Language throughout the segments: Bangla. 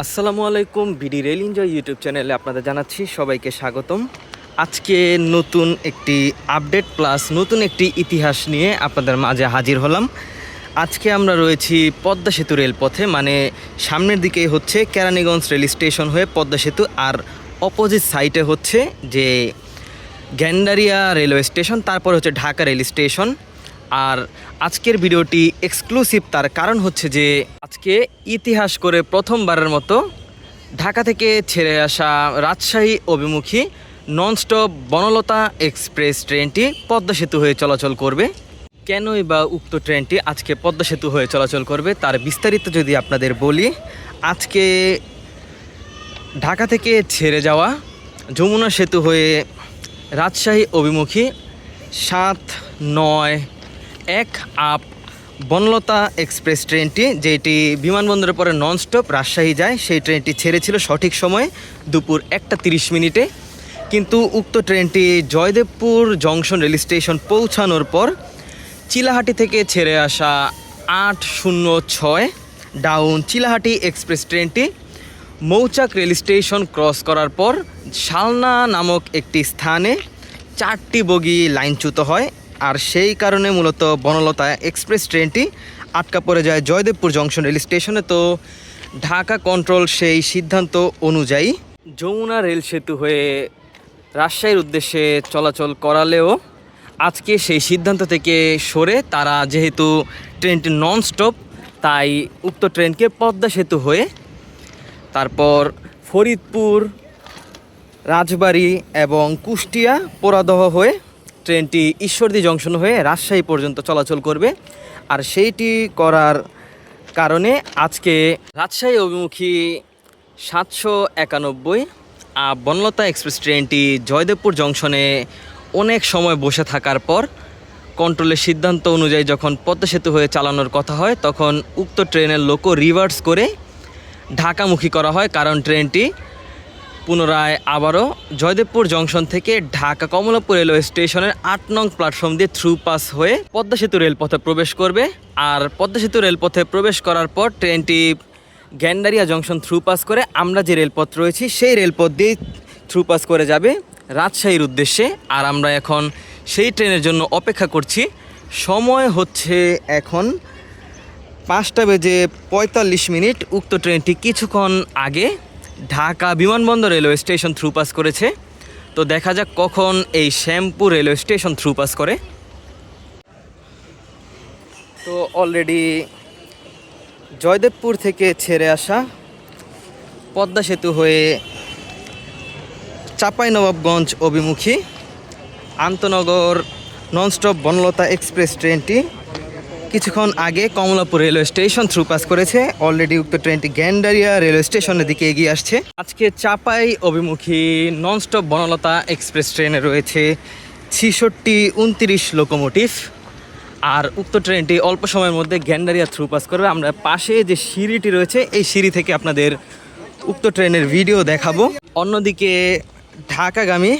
আসসালামু আলাইকুম বিডি রেল এনজয় ইউটিউব চ্যানেলে আপনাদের জানাচ্ছি সবাইকে স্বাগতম। আজকে নতুন একটি আপডেট প্লাস নতুন একটি ইতিহাস নিয়ে আপনাদের মাঝে হাজির হলাম। আজকে আমরা রয়েছি পদ্মা সেতু রেলপথে মানে সামনের দিকে হচ্ছে কেরানীগঞ্জ রেল স্টেশন হয়ে পদ্মা সেতু আর অপোজিট সাইডে হচ্ছে যে গ্যান্ডারিয়া রেলওয়ে স্টেশন, তারপর হচ্ছে ঢাকা রেল স্টেশন। আর আজকের ভিডিওটি এক্সক্লুসিভ তার কারণ হচ্ছে যে আজকে ইতিহাস করে প্রথমবারের মতো ঢাকা থেকে ছেড়ে আসা রাজশাহী অভিমুখী ননস্টপ বনলতা এক্সপ্রেস ট্রেনটি পদ্মা সেতু হয়ে চলাচল করবে। কেনই বা উক্ত ট্রেনটি আজকে পদ্মা সেতু হয়ে চলাচল করবে তার বিস্তারিত যদি আপনাদের বলি, আজকে ঢাকা থেকে ছেড়ে যাওয়া যমুনা সেতু হয়ে রাজশাহী অভিমুখী সাত নয় এক আপ বনলতা এক্সপ্রেস ট্রেনটি, যেটি বিমানবন্দরের পরে ননস্টপ রাজশাহী যায়। সেই ট্রেনটি ছেড়েছিল সঠিক সময়ে দুপুর একটা তিরিশ মিনিটে। কিন্তু উক্ত ট্রেনটি জয়দেবপুর জংশন রেল স্টেশন পৌঁছানোর পর চিলাহাটি থেকে ছেড়ে আসা আট শূন্য ছয় ডাউন চিলাহাটি এক্সপ্রেস ট্রেনটি মৌচাক রেল স্টেশন ক্রস করার পর শালনা নামক একটি স্থানে চারটি বগি লাইনচ্যুত হয়। আর সেই কারণে মূলত বনলতা এক্সপ্রেস ট্রেনটি আটকা পড়ে যায় জয়দেবপুর জংশন রেল স্টেশনে। তো ঢাকা কন্ট্রোল সেই সিদ্ধান্ত অনুযায়ী যমুনা রেল সেতু হয়ে রাজশাহীর উদ্দেশ্যে চলাচল করালেও আজকে সেই সিদ্ধান্ত থেকে সরে তারা যেহেতু ট্রেনটি নন স্টপ তাই উক্ত ট্রেনকে পদ্মা সেতু হয়ে তারপর ফরিদপুর, রাজবাড়ি এবং কুষ্টিয়া, পোড়াদহ হয়ে ট্রেনটি ঈশ্বরদী জংশন হয়ে রাজশাহী পর্যন্ত চলাচল করবে। আর সেইটি করার কারণে আজকে রাজশাহী অভিমুখী সাতশো একানব্বই আর বনলতা এক্সপ্রেস ট্রেনটি জয়দেবপুর জংশনে অনেক সময় বসে থাকার পর কন্ট্রোলের সিদ্ধান্ত অনুযায়ী যখন পদ্মা সেতু হয়ে চালানোর কথা হয়, তখন উক্ত ট্রেনের লোকও রিভার্স করে ঢাকামুখী করা হয়। কারণ ট্রেনটি পুনরায় আবারও জয়দেবপুর জংশন থেকে ঢাকা কমলাপুর রেলওয়ে স্টেশনের আট নং প্ল্যাটফর্ম দিয়ে থ্রু পাস হয়ে পদ্মা সেতু রেলপথে প্রবেশ করবে। আর পদ্মা সেতু রেলপথে প্রবেশ করার পর ট্রেনটি গ্যান্ডারিয়া জংশন থ্রু পাস করে আমরা যে রেলপথ রয়েছি, সেই রেলপথ দিয়ে থ্রু পাস করে যাবে রাজশাহীর উদ্দেশ্যে। আর আমরা এখন সেই ট্রেনের জন্য অপেক্ষা করছি। সময় হচ্ছে এখন পাঁচটা বেজে পঁয়তাল্লিশ মিনিট। উক্ত ট্রেনটি কিছুক্ষণ আগে ঢাকা বিমানবন্দর রেলওয়ে স্টেশন থ্রু পাস করেছে। তো দেখা যাক কখন এই Shyampur railway station through pass করে। তো অলরেডি জয়দেবপুর থেকে ছেড়ে আসা পদ্মা সেতু হয়ে চাঁপাইনবাবগঞ্জ অভিমুখী আন্তনগর ননস্টপ বনলতা এক্সপ্রেস ট্রেনটি কিছুক্ষণ আগে Kamalapur railway station through pass করেছে। অলরেডি উক্ত ট্রেনটি গ্যান্ডারিয়া রেলওয়ে স্টেশনের দিকে এগিয়ে আসছে। আজকে চাপাই অভিমুখী ননস্টপ বনলতা এক্সপ্রেস ট্রেনে রয়েছে ছিষট্টি উনত্রিশ লোকোমোটিভ আর উক্ত ট্রেনটি অল্প সময়ের মধ্যে গ্যান্ডারিয়া থ্রু পাস করবে। আমরা পাশে যে সিঁড়িটি রয়েছে, এই সিঁড়ি থেকে আপনাদের উক্ত ট্রেনের ভিডিও দেখাবো। অন্যদিকে ঢাকাগামী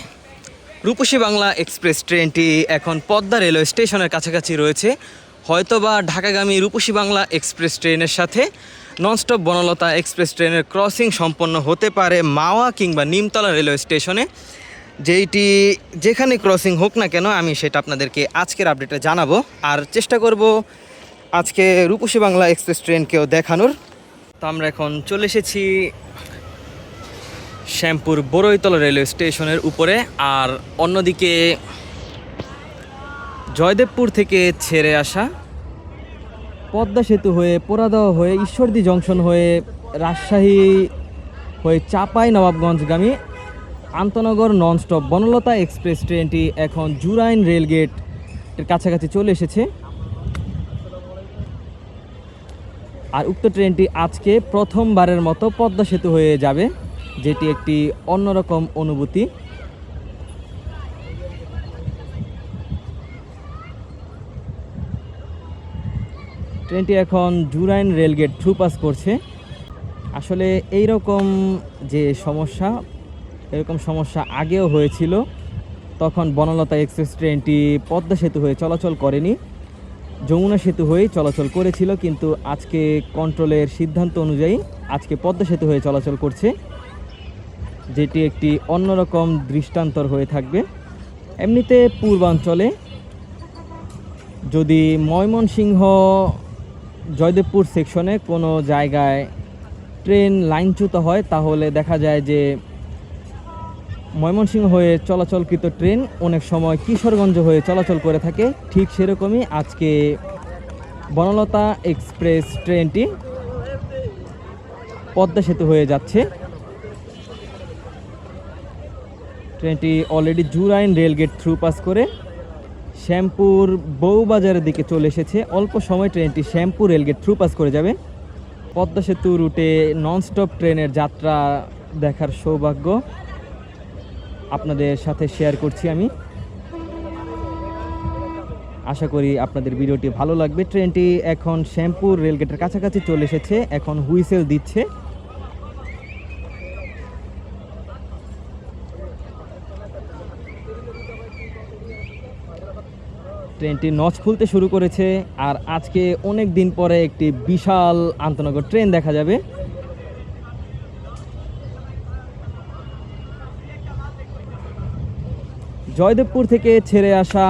রূপসী বাংলা এক্সপ্রেস ট্রেনটি এখন পদ্মা রেলওয়ে স্টেশনের কাছাকাছি রয়েছে। হয়তোবা ঢাকাগামী রূপসী বাংলা এক্সপ্রেস ট্রেনের সাথে ননস্টপ বনলতা এক্সপ্রেস ট্রেনের ক্রসিং সম্পন্ন হতে পারে মাওয়া কিংবা নিমতলা রেলওয়ে স্টেশনে। যেইটি যেখানে ক্রসিং হোক না কেন, আমি সেটা আপনাদেরকে আজকের আপডেটে জানাব। আর চেষ্টা করব আজকে রূপসী বাংলা এক্সপ্রেস ট্রেনকেও দেখানোর। তো আমরা এখন চলে এসেছি শ্যামপুর বড়ইতলা রেলওয়ে স্টেশনের উপরে। আর অন্যদিকে জয়দেবপুর থেকে ছেড়ে আসা। পদ্মা সেতু হয়ে পোড়াদহ হয়ে ঈশ্বরদী জংশন হয়ে রাজশাহী হয়ে চাপাই নবাবগঞ্জগামী আন্তনগর ননস্টপ বনলতা এক্সপ্রেস ট্রেনটি এখন জুরাইন রেলগেট এর কাছাকাছি চলে এসেছে। আর উক্ত ট্রেনটি আজকে প্রথমবারের মতো পদ্মা সেতু হয়ে যাবে, যেটি একটি অন্যরকম অনুভূতি। ট্রেনটি এখন জুরাইন রেলগেট থ্রু পাস করছে। আসলে এই রকম যে সমস্যা, এরকম সমস্যা আগেও হয়েছিল, তখন বনলতা এক্সপ্রেস ট্রেনটি পদ্মা সেতু হয়ে চলাচল করেনি। যমুনা সেতু হয়ে চলাচল করেছিল, কিন্তু আজকে কন্ট্রোলের সিদ্ধান্ত অনুযায়ী আজকে পদ্মা সেতু হয়ে চলাচল করছে, যেটি একটি অন্যরকম দৃষ্টান্তর হয়ে থাকবে। এমনিতে পূর্বাঞ্চলে যদি ময়মনসিংহ জয়দেবপুর সেকশনে কোনো জায়গায় ট্রেন লাইনচ্যুত হয়, তাহলে দেখা যায় যে ময়মনসিংহ হয়ে চলাচলকৃত ট্রেন অনেক সময় কিশোরগঞ্জ হয়ে চলাচল করে থাকে। ঠিক সেরকমই আজকে বনলতা এক্সপ্রেস ট্রেনটি পদ্মা সেতু হয়ে যাচ্ছে। ট্রেনটি already Jurain rail gate through pass করে শ্যামপুর বউবাজারের দিকে চলে এসেছে। অল্প সময় ট্রেনটি শ্যামপুর রেলগেট থ্রু পাস করে যাবে। পদ্মা সেতু রুটে ননস্টপ ট্রেনের যাত্রা দেখার সৌভাগ্য আপনাদের সাথে শেয়ার করছি আমি। আশা করি আপনাদের ভিডিওটি ভালো লাগবে। ট্রেনটি এখন শ্যামপুর রেলগেটের কাছাকাছি চলে এসেছে। এখন হুইসেল দিচ্ছে। ট্রেনটি নচ খুলতে শুরু করেছে আর আজকে অনেক দিন পরে একটি বিশাল আন্তনগর ট্রেন দেখা যাবে। জয়দেবপুর থেকে ছেড়ে আসা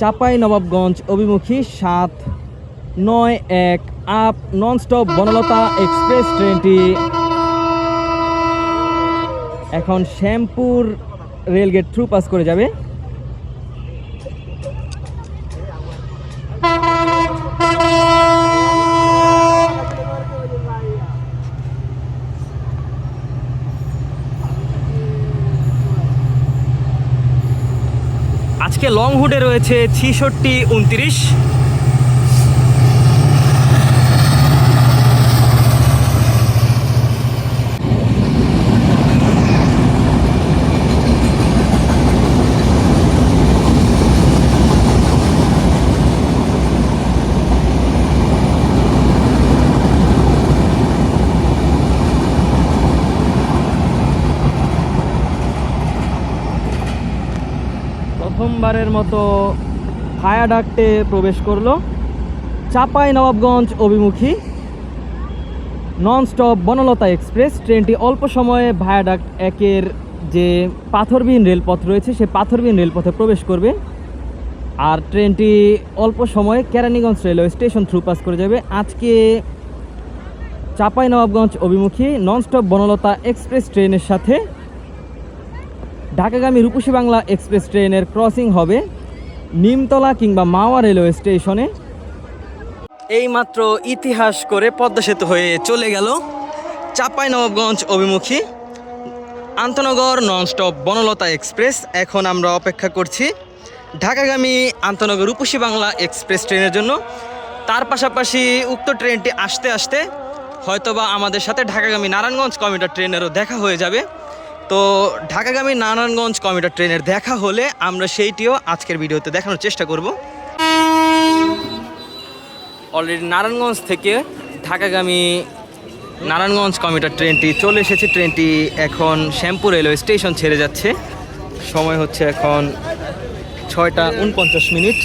চাপাই নবাবগঞ্জ অভিমুখী সাত নয় এক আপ ননস্টপ বনলতা এক্সপ্রেস ট্রেনটি এখন শ্যামপুর রেলগেট থ্রু পাস করে যাবে আজকে লং হুডে রয়েছে ছিষট্টি উনত্রিশ। প্রথমবারের মতো ভায়াডাক্টে প্রবেশ করল। চাপাই নবাবগঞ্জ অভিমুখী। Nonstop Banalata express. ট্রেনটি অল্প সময়ে ভায়াডাক্ট একের যে পাথরবিহীন রেলপথ রয়েছে, সে পাথরবিহীন রেলপথে প্রবেশ করবে। আর ট্রেনটি অল্প সময়ে Keraniganj railway station through pass করে যাবে। আজকে চাপাই নবাবগঞ্জ অভিমুখী। ননস্টপ বনলতা এক্সপ্রেস ট্রেনের সাথে ঢাকাগামী রূপসী বাংলা এক্সপ্রেস ট্রেনের ক্রসিং হবে নিমতলা কিংবা মাওয়া রেলওয়ে স্টেশনে। এইমাত্র ইতিহাস করে পদ্মা সেতু হয়ে চলে গেল চাপাই নবাবগঞ্জ অভিমুখী। আন্তনগর ননস্টপ বনলতা এক্সপ্রেস। এখন আমরা অপেক্ষা করছি ঢাকাগামী আন্তনগর রূপসী বাংলা এক্সপ্রেস ট্রেনের জন্য। তার পাশাপাশি উক্ত ট্রেনটি আসতে আসতে হয়তোবা আমাদের সাথে ঢাকাগামী নারায়ণগঞ্জ কমিউটার ট্রেনেরও দেখা হয়ে যাবে। তো ঢাকাগামী নারায়ণগঞ্জ কমিউটার ট্রেনের দেখা হলে আমরা সেইটিও আজকের ভিডিওতে দেখানোর চেষ্টা করব। অলরেডি নারায়ণগঞ্জ থেকে ঢাকাগামী নারায়ণগঞ্জ কমিউটার ট্রেনটি চলে এসেছে। ট্রেনটি এখন শ্যামপুর রেলওয়ে স্টেশন ছেড়ে যাচ্ছে। সময় হচ্ছে এখন ছয়টা উনপঞ্চাশ মিনিট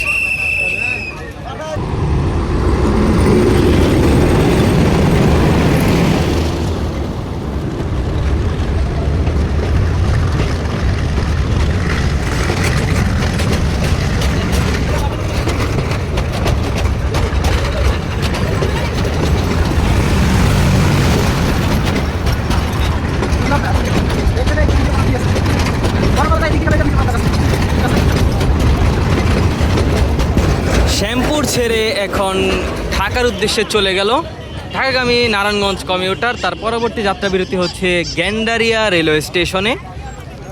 শ্যামপুর ছেড়ে এখন ঢাকার উদ্দেশ্যে চলে গেল ঢাকাগামী নারায়ণগঞ্জ কমিউটার। তার পরবর্তী যাত্রা বিরতি হচ্ছে গ্যান্ডারিয়া রেলওয়ে স্টেশনে।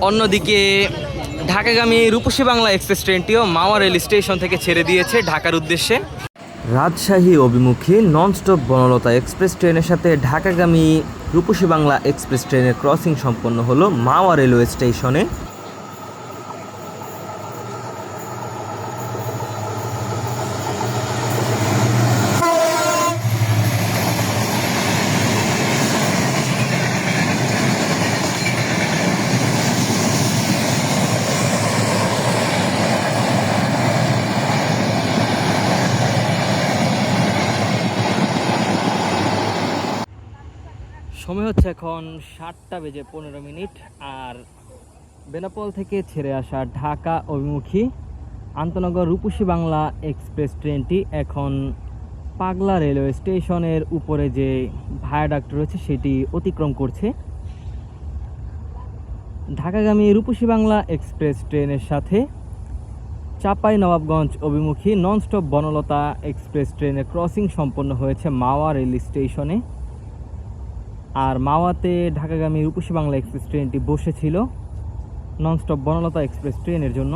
অন্যদিকে ঢাকাগামী রূপসী বাংলা এক্সপ্রেস ট্রেনটিও মাওয়া রেল স্টেশন থেকে ছেড়ে দিয়েছে ঢাকার উদ্দেশ্যে। রাজশাহী অভিমুখী ননস্টপ বনলতা এক্সপ্রেস ট্রেনের সাথে ঢাকাগামী রূপসী বাংলা এক্সপ্রেস ট্রেনের ক্রসিং সম্পন্ন হলো মাওয়া রেলওয়ে স্টেশনে। সময় হচ্ছে এখন সাতটা বেজে পনেরো মিনিট, আর বেনাপল থেকে ছেড়ে আসা ঢাকা অভিমুখী আন্তনগর রূপসী বাংলা এক্সপ্রেস ট্রেনটি এখন পাগলা রেলওয়ে স্টেশনের উপরে যে ভায়াডাক্ট রয়েছে সেটি অতিক্রম করছে। ঢাকাগামী রূপসী বাংলা এক্সপ্রেস ট্রেনের সাথে চাপাই নবাবগঞ্জ অভিমুখী ননস্টপ বনলতা এক্সপ্রেস ট্রেনের ক্রসিং সম্পন্ন হয়েছে মাওয়া রেল স্টেশনে। আর মাওয়াতে ঢাকাগামী রূপসী বাংলা এক্সপ্রেস ট্রেনটি বসেছিল ননস্টপ বনলতা এক্সপ্রেস ট্রেনের জন্য।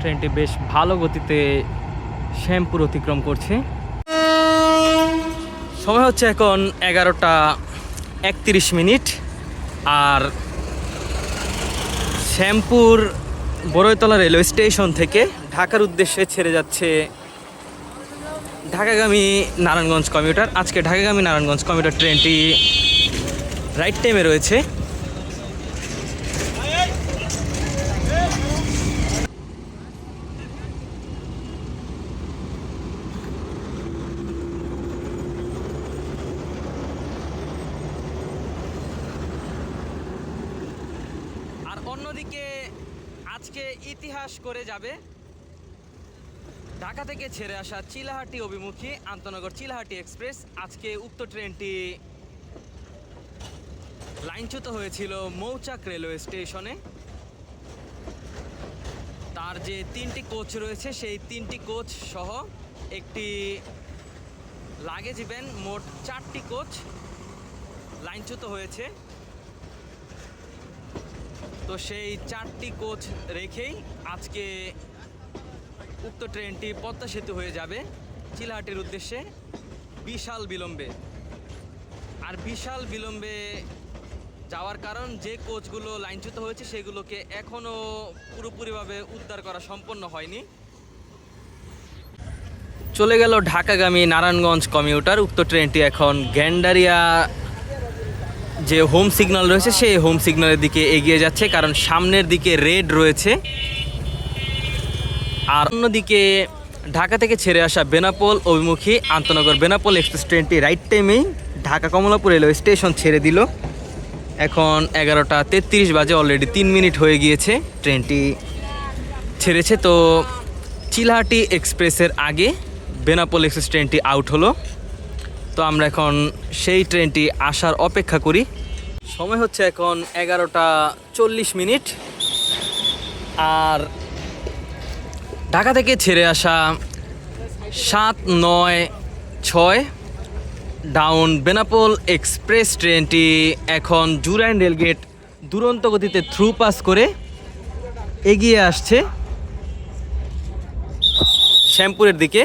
ট্রেনটি বেশ ভালো গতিতে শ্যামপুর অতিক্রম করছে। সময় হচ্ছে এখন এগারোটা একত্রিশ মিনিট। আর শ্যামপুর বড়ইতলা রেলওয়ে স্টেশন থেকে ঢাকার উদ্দেশ্যে ছেড়ে যাচ্ছে ঢাকাগামী নারায়ণগঞ্জ কমিউটার। আজকে ঢাকাগামী নারায়ণগঞ্জ কমিউটার ট্রেনটি রাইট টাইমে রয়েছে আর অন্যদিকে আজকে ইতিহাস করে যাবে। ঢাকা থেকে ছেড়ে আসা চিলাহাটি অভিমুখী আন্তনগর চিলাহাটি এক্সপ্রেস। আজকে উক্ত ট্রেনটি লাইনচ্যুত হয়েছিল মৌচাক রেলওয়ে স্টেশনে। তার যে তিনটি কোচ রয়েছে, সেই তিনটি কোচ সহ একটি লাগেজ ইভেন মোট চারটি কোচ লাইনচ্যুত হয়েছে। তো সেই চারটি কোচ রেখেই আজকে উক্ত ট্রেনটি পদ্মা সেতু হয়ে যাবে। চিলাহাটির উদ্দেশ্যে বিশাল বিলম্বে। আর বিশাল বিলম্বে যাওয়ার কারণ যে কোচগুলো লাইনচ্যুত হয়েছে সেগুলোকে এখনও পুরোপুরিভাবে উদ্ধার করা সম্পন্ন হয়নি। চলে গেল ঢাকাগামী নারায়ণগঞ্জ কমিউটার। উক্ত ট্রেনটি এখন গ্যান্ডারিয়া যে হোম সিগন্যাল রয়েছে, সেই হোম সিগন্যালের দিকে এগিয়ে যাচ্ছে, কারণ সামনের দিকে রেড রয়েছে। আর অন্যদিকে ঢাকা থেকে ছেড়ে আসা বেনাপোল অভিমুখী আন্তনগর বেনাপোল এক্সপ্রেস ট্রেনটি রাইট টাইমেই ঢাকা কমলাপুর রেলওয়ে স্টেশন ছেড়ে দিল। এখন এগারোটা তেত্রিশ বাজে অলরেডি তিন মিনিট হয়ে গিয়েছে, ট্রেনটি ছেড়েছে। তো চিলাহাটি এক্সপ্রেসের আগে বেনাপোল এক্সপ্রেস ট্রেনটি আউট হলো। তো আমরা এখন সেই ট্রেনটি আসার অপেক্ষা করি। সময় হচ্ছে এখন এগারোটা চল্লিশ মিনিট। আর ঢাকা থেকে ছেড়ে আসা সাত নয় ছয় ডাউন বেনাপোল এক্সপ্রেস ট্রেনটি এখন জুরাইন রেলগেট দুরন্ত গতিতে থ্রু পাস করে এগিয়ে আসছে শ্যামপুরের দিকে।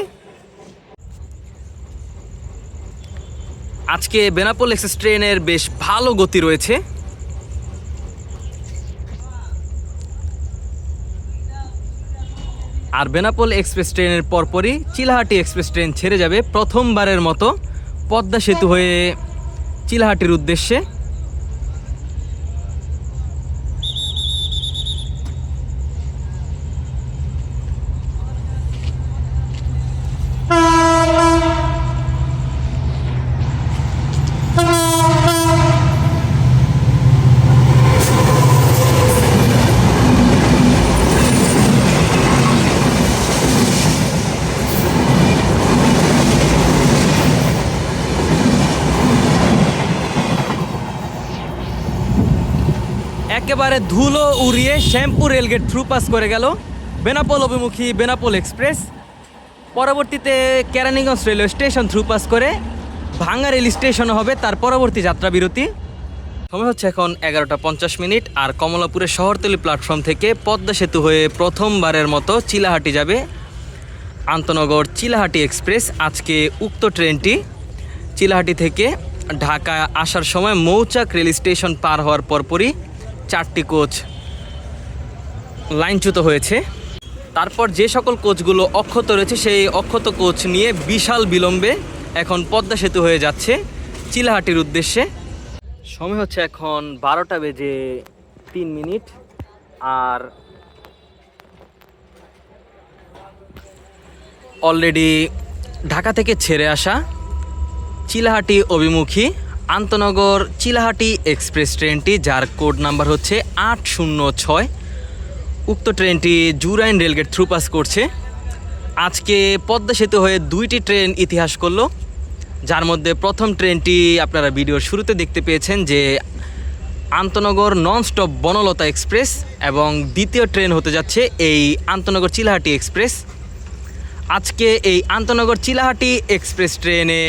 আজকে বেনাপোল এক্সপ্রেস ট্রেনের বেশ ভালো গতি রয়েছে। আর বেনাপোল এক্সপ্রেস ট্রেনের পরপরই চিলাহাটি এক্সপ্রেস ট্রেন ছেড়ে যাবে প্রথমবারের মতো পদ্মা সেতু হয়ে চিলাহাটির উদ্দেশ্যে। একেবারে ধুলো উড়িয়ে শ্যামপুর রেলগেট থ্রু পাস করে গেল বেনাপোল অভিমুখী বেনাপোল এক্সপ্রেস। পরবর্তীতে Keraniganj railway station through pass করে ভাঙ্গা রেল স্টেশন হবে তার পরবর্তী যাত্রা বিরতি। সময় হচ্ছে এখন এগারোটা পঞ্চাশ মিনিট আর কমলাপুরের শহরতলি প্ল্যাটফর্ম থেকে পদ্মা সেতু হয়ে প্রথমবারের মতো চিলাহাটি যাবে আন্তনগর চিলাহাটি এক্সপ্রেস। আজকে উক্ত ট্রেনটি চিলাহাটি থেকে ঢাকা আসার সময় মৌচাক রেল স্টেশন পার হওয়ার পরপরই চারটি কোচ লাইনচ্যুত হয়েছে। তারপর যে সকল কোচগুলো অক্ষত রয়েছে, সেই অক্ষত কোচ নিয়ে বিশাল বিলম্বে এখন পদ্মা সেতু হয়ে যাচ্ছে চিলাহাটির উদ্দেশ্যে। সময় হচ্ছে এখন বারোটা বেজে তিন মিনিট। আর অলরেডি ঢাকা থেকে ছেড়ে আসা চিলাহাটি অভিমুখী আন্তনগর চিলাহাটি এক্সপ্রেস ট্রেনটি, যার কোড নাম্বার হচ্ছে আট শূন্য ছয়। উক্ত ট্রেনটি জুরাইন রেলগেট থ্রু পাস করছে। আজকে পদ্মা সেতু হয়ে দুইটি ট্রেন ইতিহাস করল, যার মধ্যে প্রথম ট্রেনটি আপনারা ভিডিওর শুরুতে দেখতে পেয়েছেন যে আন্তনগর ননস্টপ বনলতা এক্সপ্রেস এবং দ্বিতীয় ট্রেন হতে যাচ্ছে এই আন্তনগর চিলাহাটি এক্সপ্রেস। আজকে এই আন্তনগর চিলাহাটি এক্সপ্রেস ট্রেনে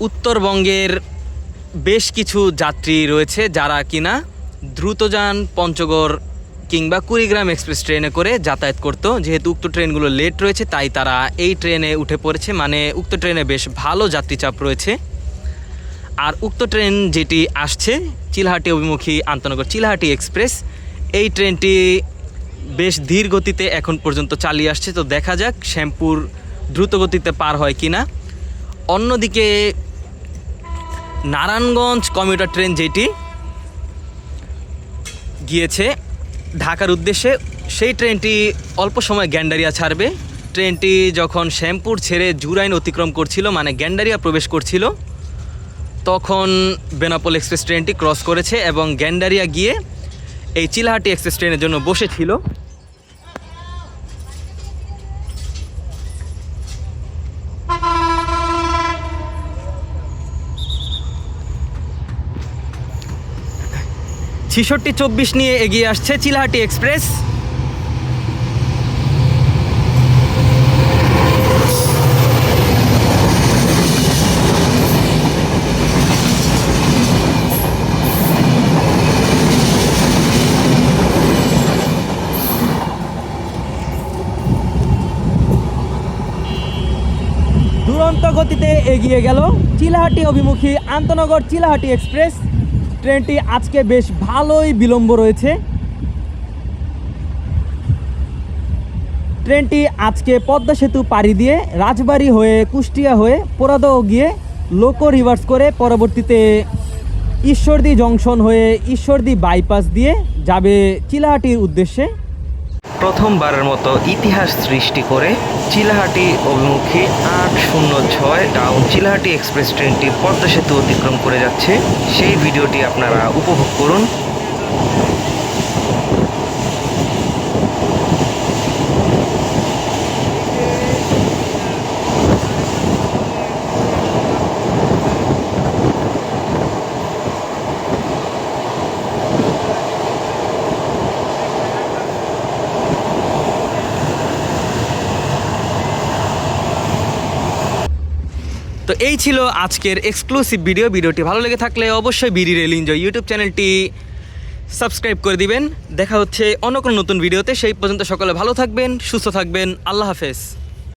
উত্তরবঙ্গের বেশ কিছু যাত্রী রয়েছে যারা কিনা দ্রুতযান, পঞ্চগড় কিংবা কুড়িগ্রাম এক্সপ্রেস ট্রেনে করে যাতায়াত করতো। যেহেতু উক্ত ট্রেনগুলো লেট রয়েছে, তাই তারা এই ট্রেনে উঠে পড়েছে। মানে উক্ত ট্রেনে বেশ ভালো যাত্রীচাপ রয়েছে। আর উক্ত ট্রেন যেটি আসছে, চিলহাটি অভিমুখী আন্তনগর চিলাহাটি এক্সপ্রেস, এই ট্রেনটি বেশ ধীর গতিতে এখন পর্যন্ত চালিয়ে আসছে। তো দেখা যাক শ্যামপুর দ্রুত গতিতে পার হয় কিনা। অন্যদিকে নারায়ণগঞ্জ কমিউটার ট্রেন যেটি গিয়েছে ঢাকার উদ্দেশ্যে, সেই ট্রেনটি অল্প সময় গ্যান্ডারিয়া ছাড়বে। ট্রেনটি যখন শ্যামপুর ছেড়ে জুরাইন অতিক্রম করছিল মানে গ্যান্ডারিয়া প্রবেশ করছিল, তখন বেনাপোল এক্সপ্রেস ট্রেনটি ক্রস করেছে এবং গ্যান্ডারিয়া গিয়ে এই চিলাহাটি এক্সপ্রেস ট্রেনের জন্য বসেছিল। ছিষট্টি চব্বিশ নিয়ে এগিয়ে আসছে চিলাহাটি এক্সপ্রেস। দুরন্ত গতিতে এগিয়ে গেল চিলাহাটি অভিমুখী আন্তনগর চিলাহাটি এক্সপ্রেস। ট্রেনটি আজকে বেশ ভালোই বিলম্ব রয়েছে। ট্রেনটি আজকে পদ্মা সেতু পাড়ি দিয়ে রাজবাড়ি হয়ে, কুষ্টিয়া হয়ে পোরাদ গিয়ে লোকো রিভার্স করে পরবর্তীতে ঈশ্বরদী জংশন হয়ে ঈশ্বরদী বাইপাস দিয়ে যাবে চিলাহাটির উদ্দেশ্যে। প্রথমবারের মতো ইতিহাস সৃষ্টি করে চিলাহাটি অভিমুখে আট শূন্য ছয় ডাউন চিলাহাটি এক্সপ্রেস ট্রেনটি পদ্মা সেতু অতিক্রম করে যাচ্ছে। সেই ভিডিওটি আপনারা উপভোগ করুন। এই ছিল আজকের এক্সক্লুসিভ ভিডিও ভিডিওটি ভালো লেগে থাকলে অবশ্যই বিডি রেল এনজয় ইউটিউব চ্যানেলটি সাবস্ক্রাইব করে দিবেন। দেখা হচ্ছে অন্য কোনো নতুন ভিডিওতে সেই পর্যন্ত সকলে ভালো থাকবেন, সুস্থ থাকবেন। আল্লাহ হাফেজ।